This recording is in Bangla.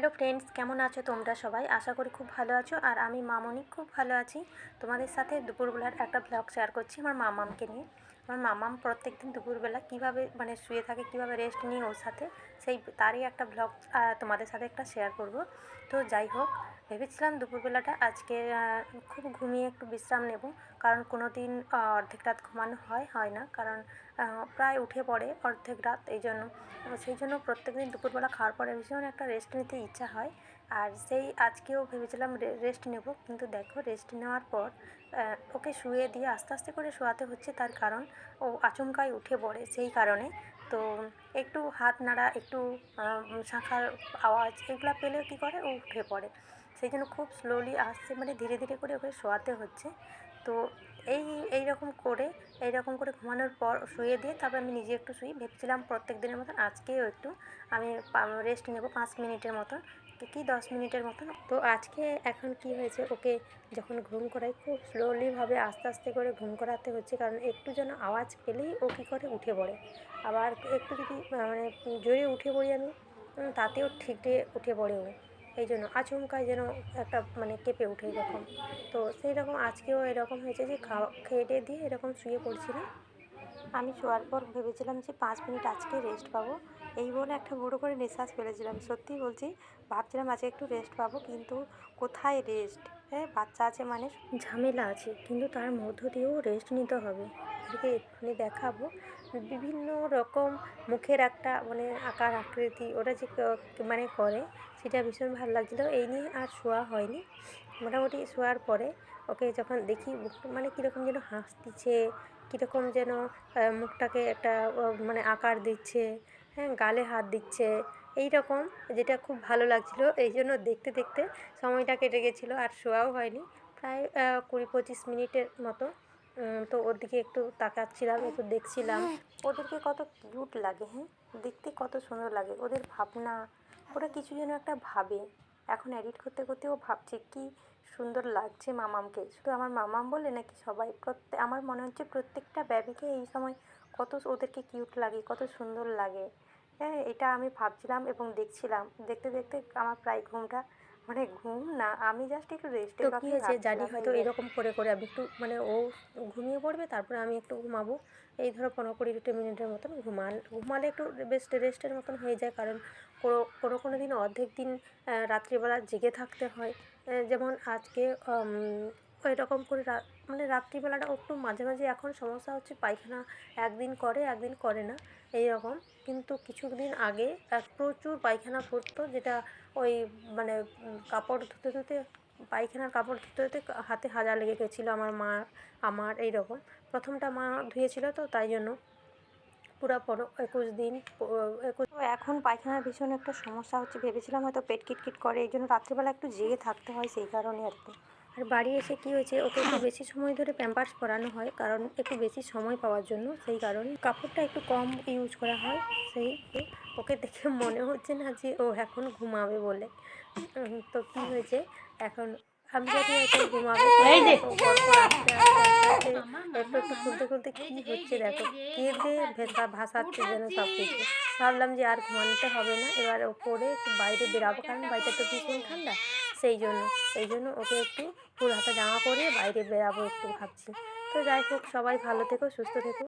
হ্যালো ফ্রেন্ডস, কেমন আছো তোমরা সবাই? আশা করি খুব ভালো আছো। আর আমি মামনি, খুব ভালো আছি। তোমাদের সাথে দুপুরবেলার একটা ব্লগ শেয়ার করছি আমার মামামকে নিয়ে। আমার মামাম প্রত্যেক দিন দুপুরবেলা কীভাবে মানে শুয়ে থাকে, কীভাবে রেস্ট নিয়ে ওর সাথে, সেই তারই একটা ব্লগ তোমাদের সাথে একটা শেয়ার করব। তো যাই হোক, ভেবেছিলাম দুপুরবেলাটা আজকে খুব ঘুমিয়ে একটু বিশ্রাম নেব, কারণ কোনো দিন অর্ধেক রাত ঘুমানো হয় হয় না, কারণ প্রায় উঠে পড়ে অর্ধেক রাত, এই জন্য। সেই জন্য প্রত্যেক দিন দুপুরবেলা খাওয়ার পরে ভীষণ একটা রেস্ট নিতে ইচ্ছা হয়। আর সেই আজকেও ভেবেছিলাম রেস্ট নেব, কিন্তু দেখো রেস্ট নেওয়ার পর ওকে শুয়ে দিয়ে আস্তে আস্তে করে শোয়াতে হচ্ছে তার কারণ ও আচমকাই উঠে পড়ে সেই কারণে। তো একটু হাত নাড়া, একটু শাঁখার আওয়াজ এগুলো পেলে কী করে? ও উঠে পড়ে। সেই জন্য খুব স্লোলি আসছে মানে ধীরে ধীরে করে ওকে শোয়াতে হচ্ছে। তো এই এই রকম করে, এই রকম করে ঘুমানোর পর শুয়ে দিয়ে তারপর আমি নিজে একটু শুই ভেবেছিলাম প্রত্যেক দিনের মতন আজকেও একটু আমি রেস্ট নেব পাঁচ মিনিটের মতন কি- দশ মিনিটের মতন? তো আজকে এখন কি হয়েছে, ওকে যখন ঘুম করাই খুব স্লোলিভাবে আস্তে আস্তে করে ঘুম করাতে হচ্ছে, কারণ একটু যেন আওয়াজ পেলেই ও কী করে উঠে পড়ে। আবার একটু যদি মানে জোরে উঠে পড়ি আমি তাতেও ঠিকরে উঠে পড়ে ও এই জন্য আচমকায় যেন একটা মানে কেঁপে উঠে এরকম। তো সেই রকম আজকেও এরকম হয়েছে যে খাওয়া, খেয়ে টেয়ে দিয়ে এরকম শুয়ে পড়ছিলাম। আমি শোয়ার পর ভেবেছিলাম যে পাঁচ মিনিট আজকে রেস্ট পাবো। এই বলে একটা বড়ো করে নিঃশ্বাস ফেলেছিলাম। সত্যি বলছি, ভাবছিলাম আজকে একটু রেস্ট পাবো, কিন্তু কোথায় রেস্ট হ্যাঁ বাচ্চা আছে মানে? ঝামেলা আছে, কিন্তু তার মধ্য দিয়েও রেস্ট নিতে হবে। এদিকে এক্ষুনি দেখাবো। বিভিন্ন রকম মুখের একটা মানে আকার আকৃতি ওরা যে মানে করে, সেটা ভীষণ ভালো লাগছিল। এই নিয়ে আর শোয়া হয়নি। মোটামুটি শোয়ার পরে ওকে যখন দেখি মানে কীরকম যেন হাসতিছে, কীরকম যেন মুখটাকে একটা মানে আকার দিচ্ছে হ্যাঁ গালে হাত দিচ্ছে। এই রকম যেটা খুব ভালো লাগছিল। এই জন্য দেখতে দেখতে সময়টা কেটে গেছিল আর শোয়াও হয়নি। প্রায় কুড়ি পঁচিশ মিনিটের মতো। তো ওর দিকে একটু তাকাচ্ছিলাম একটু দেখছিলাম। ওদেরকে কত কিউট লাগে হ্যাঁ? দেখতে কত সুন্দর লাগে। ওদের ভাবনা ওরা কিছু যেন একটা ভাবে। এখন এডিট করতে করতেও ভাবছে কি সুন্দর লাগছে মামামকে। শুধু আমার মামাম বলে নাকি সবাই? প্রত্যেক আমার মনে হচ্ছে প্রত্যেকটা বেবিকে এই সময় কত ওদেরকে কিউট লাগে কত সুন্দর লাগে। হ্যাঁ এটা আমি ভাবছিলাম এবং দেখছিলাম। দেখতে দেখতে আমার প্রায় ঘুমটা মানে ঘুম না আমি জাস্ট একটু রেস্টের তো কী হয়েছে? জানি হয়তো এরকম করে করে আমি একটু মানে ও ঘুমিয়ে পড়বে তারপরে আমি একটু ঘুমাবো। এই ধরো পনেরো কুড়ি মিনিটের মতন ঘুমান ঘুমালে একটু বেস্ট রেস্টের মতন হয়ে যায় কারণ কোনো কোনো কোনো দিন অর্ধেক দিন রাত্রিবেলা জেগে থাকতে হয়। যেমন আজকে ওই রকম করে মানে রাত্রিবেলাটা একটু মাঝে মাঝে এখন সমস্যা হচ্ছে, পায়খানা একদিন করে একদিন করে না এই রকম কিন্তু কিছুদিন আগে এক প্রচুর পায়খানা করতো, যেটা ওই মানে কাপড় ধুতে ধুতে, পায়খানার কাপড় ধুতে ধুতে হাতে হাজা লেগে গেছিল আমার মা, আমার এই রকম প্রথমটা মা ধুয়েছিল তো, তাই জন্য পুরো পনেরো একুশ দিন একুশ এখন পায়খানার ভীষণ একটা সমস্যা হচ্ছে, ভেবেছিলাম হয়তো পেট কিটকিট করে, এই জন্য রাত্রিবেলা একটু জেগে থাকতে হয়, সেই কারণে আর কি। আর বাড়ি এসে কী হয়েছে? ওকে একটু বেশি সময় ধরে প্যাম্পার্স পরানো হয় কারণ একটু বেশি সময় পাওয়ার জন্য। সেই কারণে কাপড়টা একটু কম ইউজ করা হয়। সেই ওকে দেখে মনে হচ্ছে না যে ও এখন ঘুমাবে বলে। তো কী হয়েছে? এখন আমি যদি হয়তো ঘুমাবে একটু একটু খুলতে খুলতে কী হচ্ছে দেখো। কেঁদে ভেসা ভাসাচ্ছে যেন সব কিছু ভাবলাম যে আর ঘুমানোতে হবে না। এবার ওপরে একটু বাইরে বেরাবো। কারণ বাইরে তো ভীষণ ঠান্ডা। সেই জন্য সেই জন্য ওকে একটু ফুল হাতা জামা পরিয়ে বাইরে বেরাবো একটু ভাবছি। তো যাই হোক, সবাই ভালো থেকো, সুস্থ থেকো।